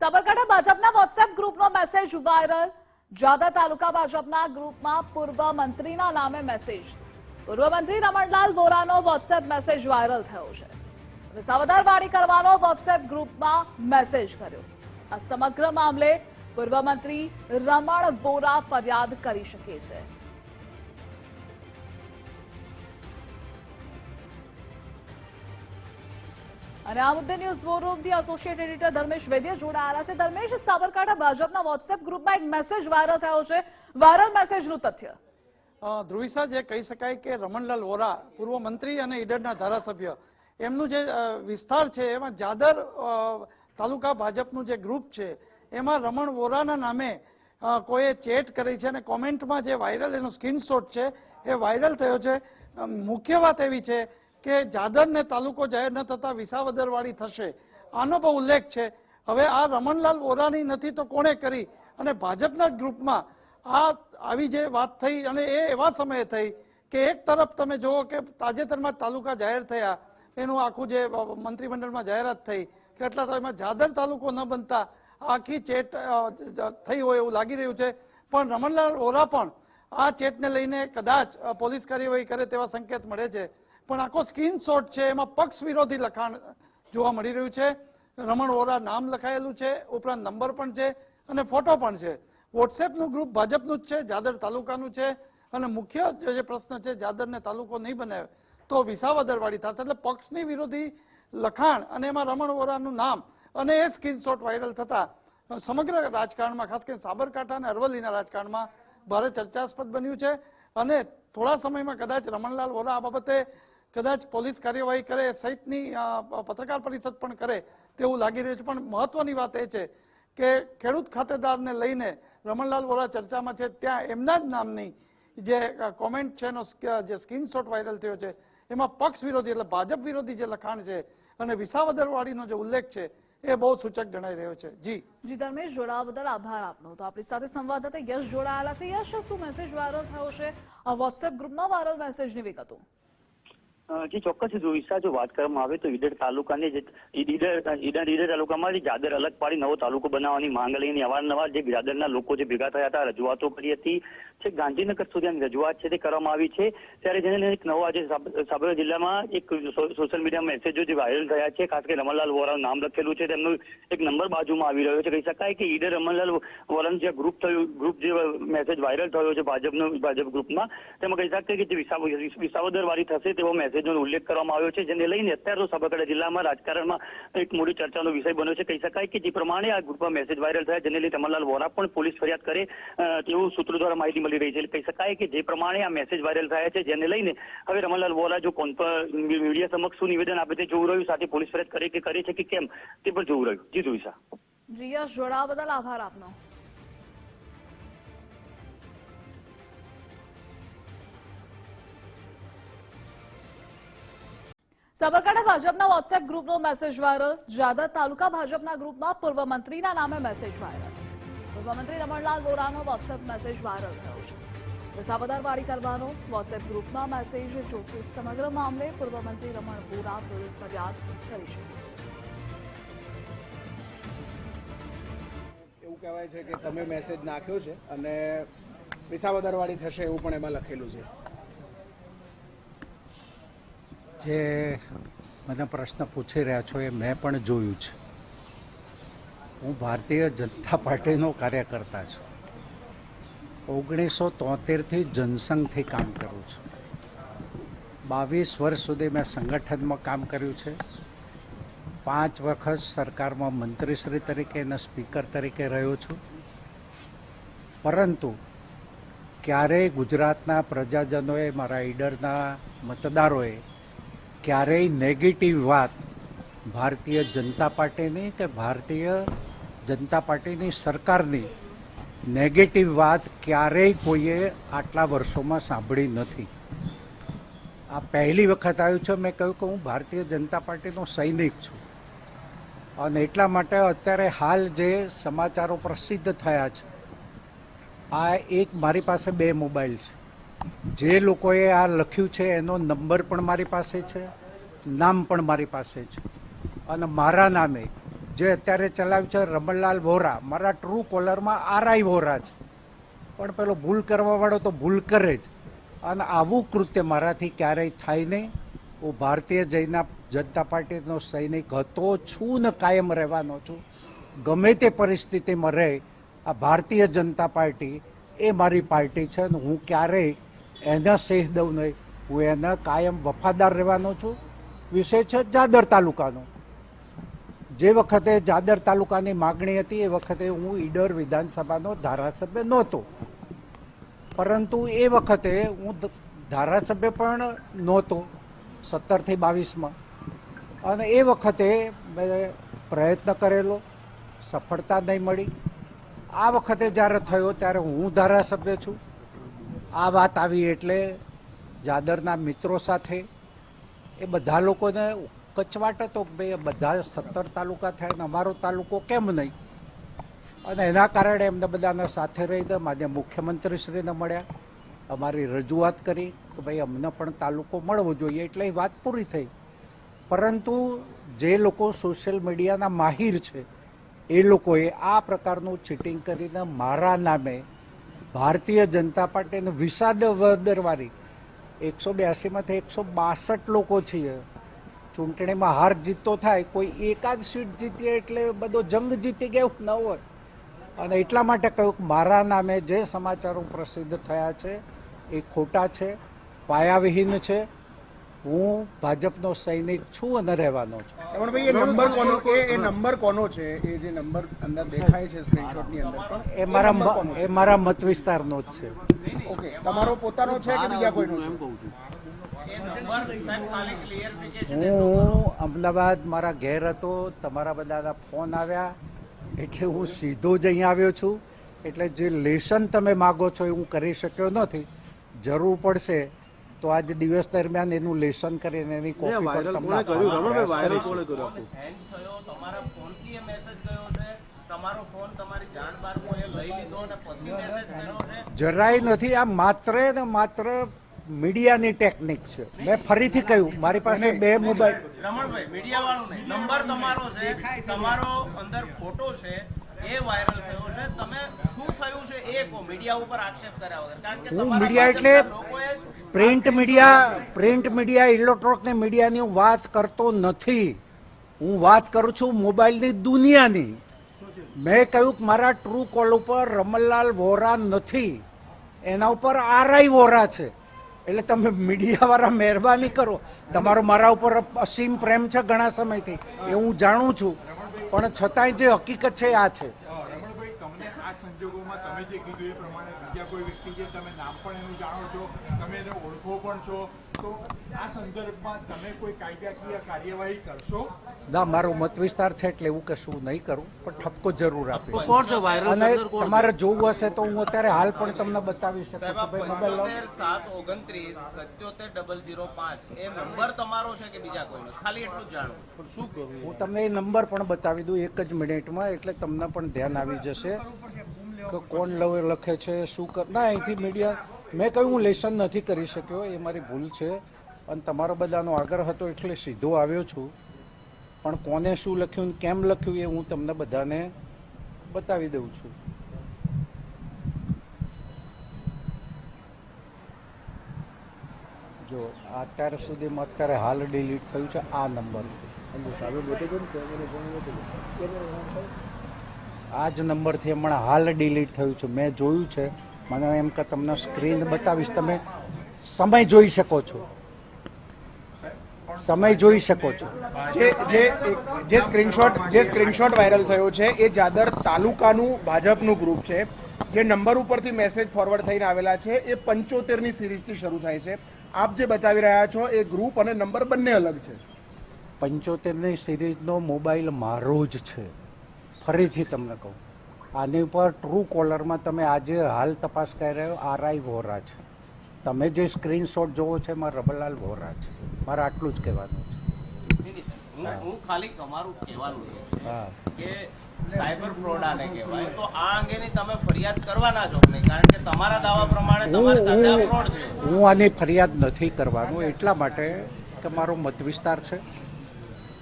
સાબરકાંઠા ભાજપના વોટ્સએપ ગ્રુપનો message viral જાદા તાલુકા ભાજપના ગ્રુપમાં પૂર્વ મંત્રીના નામે મેસેજ પૂર્વ મંત્રી રમણલાલ વોરાનો વોટ્સએપ મેસેજ વાયરલ થયો છે. વિસાવદરવાડી કરવાનો વોટ્સએપ ગ્રુપમાં મેસેજ કર્યો. આ સમગ્ર મામલે પૂર્વ મંત્રી રમણ વોરા ફરિયાદ કરી શકે છે. અને આ મુદ્દે ન્યૂઝ વોરૂમથી એસોસિએટ એડિટર ધર્મેશ વૈદ્ય જોડાયેલા છે. ધર્મેશ સાબરકાંઠા ભાજપના વોટ્સએપ ગ્રુપમાં એક મેસેજ વાયરલ થયો છે. વાયરલ મેસેજનું તથ્ય. ધ્રુવિસા જે કહી શકાય કે રમણલાલ વોરા, પૂર્વ મંત્રી અને ઈડરના ધારાસભ્ય, એમનું જે વિસ્તાર છે, એમાં જાદર તાલુકા ભાજપનું જે ગ્રુપ છે, એમાં રમણ વોરાના નામે કોઈએ ચેટ કરી છે અને કોમેન્ટમાં જે વાયરલ એનો સ્ક્રીનશોટ છે, એ વાયરલ થયો છે. મુખ્ય વાત એવી છે કે જાદરને તાલુકો જાહેર ન થતા વિસાવદરવાળી થશે. આનો પણ ઉલ્લેખ છે. હવે આ રમણલાલ વોરાની નથી તો કોણે કરી? અને ભાજપના જ ગ્રુપમાં આ આવી જે વાત થઈ અને એ એવા સમયે થઈ કે એક તરફ તમે જુઓ કે તાજેતરમાં તાલુકા જાહેર થયા, એનું આખું જે મંત્રીમંડળમાં જાહેરાત થઈ કે એટલા તો એમાં જાદર તાલુકો ન બનતા આખી ચેટ થઈ હોય એવું લાગી રહ્યું છે. પણ રમણલાલ વોરા પણ આ ચેટને લઈને કદાચ પોલીસ કાર્યવાહી કરે તેવા સંકેત મળે છે. પણ આખો સ્ક્રીનશોટ છે, એમાં પક્ષ વિરોધી લખાણ જોવા મળી રહ્યું છે. રમણ વોરા નામ લખાયેલું છે, ઉપરાંત નંબર પણ છે અને ફોટો પણ છે. વોટ્સએપનું ગ્રુપ ભાજપનું જ છે, જાદર તાલુકાનું છે અને મુખ્ય જે પ્રશ્ન છે, જાદરને તાલુકો નહીં બનાવે તો વિસાવદરવાડી થશે. એટલે પક્ષની વિરોધી લખાણ અને એમાં રમણ વોરાનું નામ અને એ સ્ક્રીનશોટ વાયરલ થતા સમગ્ર રાજકારણમાં, ખાસ કરીને સાબરકાંઠા અને અરવલ્લીના રાજકારણમાં, ભારે ચર્ચાસ્પદ બન્યું છે. અને થોડા સમયમાં કદાચ રમણલાલ વોરા આ બાબતે કદાચ પોલીસ કાર્યવાહી કરે, સહિતની પત્રકાર પરિષદ પણ કરે તેવું લાગી રહ્યું છે. પણ મહત્વની વાત એ છે કે ખેડૂત ખાતેદારને લઈને રમણલાલ વોરા ચર્ચામાં છે. ત્યાં એમના જ નામની જે કોમેન્ટ છે એનો જે સ્ક્રીનશોટ વાયરલ થયો છે, એમાં પક્ષ વિરોધી એટલે ભાજપ વિરોધી જે લખાણ છે અને વિસાવદરવાડીનો જે ઉલ્લેખ છે એ બહુ સૂચક ગણાઈ રહ્યો છે. જી. જી, ધર્મેશ જોડાવા બદલ આભાર આપનો. તો આપણી સાથે સંવાદદાતા યશ જોડાયેલા છે. યશ, શું મેસેજ વાયરલ થયો છે? વોટ્સએપ ગ્રુપમાં વાયરલ મેસેજની વિગતો. જી ચોક્કસ જોઈશા જો વાત કરવામાં આવે તો ઈડર તાલુકાની જે ઈડર ઈડર તાલુકામાં જે જાદર અલગ પાડી નવો તાલુકો બનાવવાની માંગ લઈને અવારનવાર જે જાદરના લોકો જે ભેગા થયા હતા, રજૂઆતો કરી હતી. છે ગાંધીનગર સુધી રજૂઆત છે તે કરવામાં આવી છે. ત્યારે જેને એક નવો આજે સાબ- સાબરકાંઠા જિલ્લામાં એક સોશિયલ મીડિયા મેસેજો જે વાયરલ થયા છે, ખાસ કરીને રમણલાલ વોરાનું નામ લખેલું છે. તેમનું એક નંબર બાજુમાં આવી રહ્યો છે. કહી શકાય કે ઈડર રમણલાલ વોરાનું જે ગ્રુપ થયું ગ્રુપ જે મેસેજ વાયરલ થયો છે ભાજપનો, ભાજપ ગ્રુપમાં તેમાં કહી શકાય કે જે વિસાવ- વિસાવદરવાળી થશે તેવો મેસેજનો ઉલ્લેખ કરવામાં આવ્યો છે, જેને લઈને અત્યારે સાબરકાંઠા જિલ્લામાં રાજકારણમાં એક મોટી ચર્ચાનો વિષય બન્યો છે. કહી શકાય કે જે પ્રમાણે આ ગ્રુપમાં મેસેજ વાયરલ થયા, જેને લઈને રમણલાલ વોરા પણ પોલીસ ફરિયાદ કરે તેવું સૂત્રો દ્વારા માહિતી મળી રહી છે. કહી શકાય કે જે પ્રમાણે આ મેસેજ વાયરલ થયા છે, જેને લઈને હવે રમણલાલ વોરા જો મીડિયા સમક્ષ શું નિવેદન આપે તે જોવું રહ્યું, સાથે પોલીસ ફરિયાદ કરે કે કરે છે કે કેમ તે પણ જોવું રહ્યું. જી જોઈશા જોડાવા બદલ આભાર આપનો. સાબરકાંઠા ભાજપના વોટ્સએપ ગ્રુપનો મેસેજ વાયરલ જાદર તાલુકા ભાજપના ગ્રુપમાં પૂર્વ મંત્રીના નામે મેસેજ વાયરલ પૂર્વ મંત્રી રમણલાલ વોરાનો વોટ્સએપ મેસેજ વાયરલ થયો છે. વિસાવદરવાડી કરવાનો વોટ્સએપ ગ્રુપમાં મેસેજ જોકે સમગ્ર મામલે પૂર્વ મંત્રી રમણ વોરા પોલીસ ફરિયાદ કરી શકે છે. એવું કહેવાય છે કે તમે મેસેજ નાખ્યો છે અને વિસાવદરવાળી થશે એવું પણ એમાં લખેલું છે. જે મને પ્રશ્ન પૂછી રહ્યા છો એ મેં પણ જોયું છે. હું ભારતીય જનતા પાર્ટીનો કાર્યકર્તા છું. ઓગણીસો તોતેરથી જનસંઘથી કામ કરું છું. બાવીસ વર્ષ સુધી મેં સંગઠનમાં કામ કર્યું છે. પાંચ વખત સરકારમાં મંત્રીશ્રી તરીકે અને સ્પીકર તરીકે રહ્યો છું. પરંતુ ક્યારેય ગુજરાતના પ્રજાજનોએ, મારા ઈડરના મતદારોએ ક્યારેય નેગેટિવ વાત ભારતીય જનતા પાર્ટીની કે ભારતીય જનતા પાર્ટીની સરકારની નેગેટિવ વાત ક્યારેય કોઈએ આટલા વર્ષોમાં સાંભળી નથી. આ પહેલી વખત આવ્યું છે, મેં કહ્યું કે હું ભારતીય જનતા પાર્ટીનો સૈનિક છું. અને એટલા માટે અત્યારે હાલ જે સમાચારો પ્રસિદ્ધ થયા છે, આ એક મારી પાસે બે મોબાઈલ છે. જે લોકોએ આ લખ્યું છે એનો નંબર પણ મારી પાસે છે, નામ પણ મારી પાસે છે. અને મારા નામે જે અત્યારે ચલાવ્યું છે રમણલાલ વોરા, મારા ટ્રુ કોલરમાં આરઆઈ વોરા છે. પણ પેલો ભૂલ કરવાવાળો તો ભૂલ કરે જ. અને આવું કૃત્ય મારાથી ક્યારેય થાય નહીં. હું ભારતીય જૈના જનતા પાર્ટીનો સૈનિક હતો, છું ને કાયમ રહેવાનો છું. ગમે તે પરિસ્થિતિમાં રહે, આ ભારતીય જનતા પાર્ટી એ મારી પાર્ટી છે અને હું ક્યારેય એને શેહ દઉં નહીં. હું એને કાયમ વફાદાર રહેવાનો છું. વિષય છે જાદર તાલુકાનો. જે વખતે જાદર તાલુકાની માગણી હતી, એ વખતે હું ઈડર વિધાનસભાનો ધારાસભ્ય નહોતો. પરંતુ એ વખતે હું ધારાસભ્ય પણ નહોતો, સત્તરથી બાવીસમાં. અને એ વખતે મેં પ્રયત્ન કરેલો, સફળતા નહીં મળી. આ વખતે જ્યારે થયો, ત્યારે હું ધારાસભ્ય છું. આ વાત આવી એટલે જાદરના મિત્રો સાથે એ બધા લોકોને કચવાટ હતો કે ભાઈ, બધા સત્તર તાલુકા થાય ને અમારો તાલુકો કેમ નહીં? અને એના કારણે એમને બધાને સાથે રહીને માન્ય મુખ્યમંત્રીશ્રીને મળ્યા. અમારી રજૂઆત કરી કે ભાઈ, અમને પણ તાલુકો મળવો જોઈએ એટલે એ વાત પૂરી થઈ. પરંતુ જે લોકો સોશિયલ મીડિયાના માહિર છે, એ લોકોએ આ પ્રકારનું ચીટિંગ કરીને મારા નામે ભારતીય જનતા પાર્ટીને વિષાદ વદરવારી એકસો બ્યાસીમાંથી એકસો બાસઠ લોકો છીએ. ચૂંટણીમાં હાર જીત તો થાય, કોઈ એકાદ સીટ જીતીએ એટલે બધો જંગ જીતી ગયો ન હોય. અને એટલા માટે કહ્યું કે મારા નામે જે સમાચારો પ્રસિદ્ધ થયા છે એ ખોટા છે, પાયાવિહીન છે. હું ભાજપનો સૈનિક છું અને રહેવાનો છું. રમણભાઈ એ નંબર કોનો એ એ નંબર કોનો છે? એ જે નંબર અંદર દેખાય છે સ્ક્રીનશોટની અંદર પણ એ મારા એ મારા મત વિસ્તારનો જ છે. ઓકે તમારો પોતાનો છે કે બીજા કોઈનો છું? હું અમદાવાદ મારા ઘેર હતો તમારા બધાના ફોન આવ્યા એટલે હું સીધો જ અહીં આવ્યો છું. એટલે જે લેશન તમે માગો છો એ હું કરી શક્યો નથી. જરૂર પડશે તો આજ દિવસ દરમિયાન એનું લેસન કરીને એની કોપી પણ તમને પ્રયાસ કરીશ. હેંગ થયો તમારા ફોનથી એ મેસેજ ગયો છે તમારો ફોન તમારી જાણ બહાર કોઈએ લઈ લીધો અને પછી મેસેજ કર્યો છે. જરાય નથી આ માત્ર ને માત્ર મીડિયાની ટેકનિક છે. મેં ફરીથી કહ્યું મારી પાસે બે મોબાઈલ રમણભાઈ મીડિયા વાળું નહીં નંબર તમારો છે તમારો અંદર ફોટો છે એ વાયરલ થયો છે. તમે શું થયું છે એ કો મીડિયા ઉપર આક્ષેપ કર્યા વગર. કારણ કે તમારા મીડિયા એટલે લોકોએ print media print media, electronic મીડિયાની હું વાત કરતો નથી. હું વાત કરું છું મોબાઈલની દુનિયાની. મેં કહ્યું કે મારા ટ્રુ કોલ ઉપર રમણલાલ વોરા નથી. એના ઉપર આરઆઈ વોરા છે. એટલે તમે મીડિયાવાળા મહેરબાની કરો. તમારો મારા ઉપર અસીમ પ્રેમ છે ઘણા સમયથી. એ હું જાણું છું. પણ છતાંય જે હકીકત છે આ છે. તમે જે કીધું એ પ્રમાણે બીજા કોઈ વ્યક્તિ જે તમે નામ પણ એનું જાણો છો? એને ઓળખો પણ છો. તો આ સંદર્ભમાં તમે કોઈ કાયદાકીય કાર્યવાહી કરશો? ના મારો મત વિસ્તાર છે એટલે એવું કશું નહીં કરું પણ ઠપકો જરૂર આપીશ અને તમારે જોવું હશે તો હું અત્યારે હાલ પણ તમને બતાવી શકું છું. ભાઈ મોબાઈલ. સાત ઓગણત્રીસ સત્યોતેર ડબલ જીરો પાંચ એ નંબર તમારો છે કે બીજા કોઈનો? ખાલી એટલું જ પણ શું કરવું? હું તમને એ નંબર પણ બતાવી દઉં એક જ મિનિટમાં એટલે તમને પણ ધ્યાન આવી જશે. કે કોણ લવે લખે છે શું કર ના અહીંથી મીડિયા મેં કહ્યું હું લેસન નથી કરી શક્યો એ મારી ભૂલ છે. અને તમારો બધાનો આગ્રહ હતો એટલે સીધો આવ્યો છું. પણ કોને શું લખ્યું ને કેમ લખ્યું એ હું તમને બધાને બતાવી દઉં છું. જો અત્યાર સુધીમાં અત્યારે હાલ ડિલીટ થયું છે આ નંબર આ જ નંબરથી હમણાં હાલ ડિલીટ થયું છે. મેં જોયું છે. મને એમ કે તમને સ્ક્રીન બતાવીશ તમે સમય જોઈ શકો છો. સમય જોઈ શકો છો. જે જે જે સ્ક્રીનશોટ જે સ્ક્રીનશોટ વાયરલ થયો છે એ જાદર તાલુકાનું ભાજપનું ગ્રુપ છે. જે નંબર ઉપરથી મેસેજ ફોરવર્ડ થઈને આવેલા છે એ પંચોતેરની સિરીઝથી શરૂ થાય છે. આપ જે બતાવી રહ્યા છો એ ગ્રુપ અને નંબર બંને અલગ છે. પંચોતેરની સિરીઝનો મોબાઈલ મારો જ છે. ફરીથી તમને કહું. આની ઉપર ટ્રુ કોલરમાં તમે આજે હાલ તપાસ કરી રહ્યો આરઆઈ વોરા છે. તમે જે સ્ક્રીનશોટ જોવો છે મારા રબરલાલ વોરા છે. મારે આટલું જ કહેવાનું છે. હું ખાલી તમારું કહેવાનું છે હા. કે સાયબર ફ્રોડ આને કહેવાય. તો આ અંગેની તમે ફરિયાદ કરવાના છો નહીં? કારણ કે તમારા દાવા પ્રમાણે તમારી સાથે આ ફ્રોડ હું થયો હું આની ફરિયાદ નથી કરવાનું. એટલા માટે કે મારો મત વિસ્તાર છે.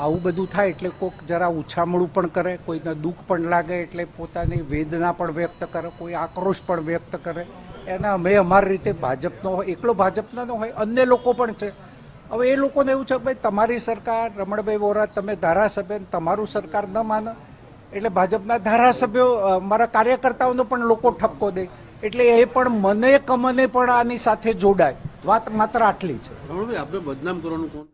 આવું બધું થાય એટલે કોઈક જરા ઉછામણું પણ કરે, કોઈને દુઃખ પણ લાગે એટલે પોતાની વેદના પણ વ્યક્ત કરે, કોઈ આક્રોશ પણ વ્યક્ત કરે. એના અમે અમારી રીતે ભાજપનો હોય, એકલો ભાજપના ન હોય, અન્ય લોકો પણ છે. હવે એ લોકોને એવું છે કે ભાઈ તમારી સરકાર, રમણભાઈ વોરા તમે ધારાસભ્ય, તમારું સરકાર ન માનો. એટલે ભાજપના ધારાસભ્યો મારા કાર્યકર્તાઓનો પણ લોકો ઠપકો દે. એટલે એ પણ મને કમને પણ આની સાથે જોડાય. વાત માત્ર આટલી છે આપણે બદનામ કરવાનું કોણ?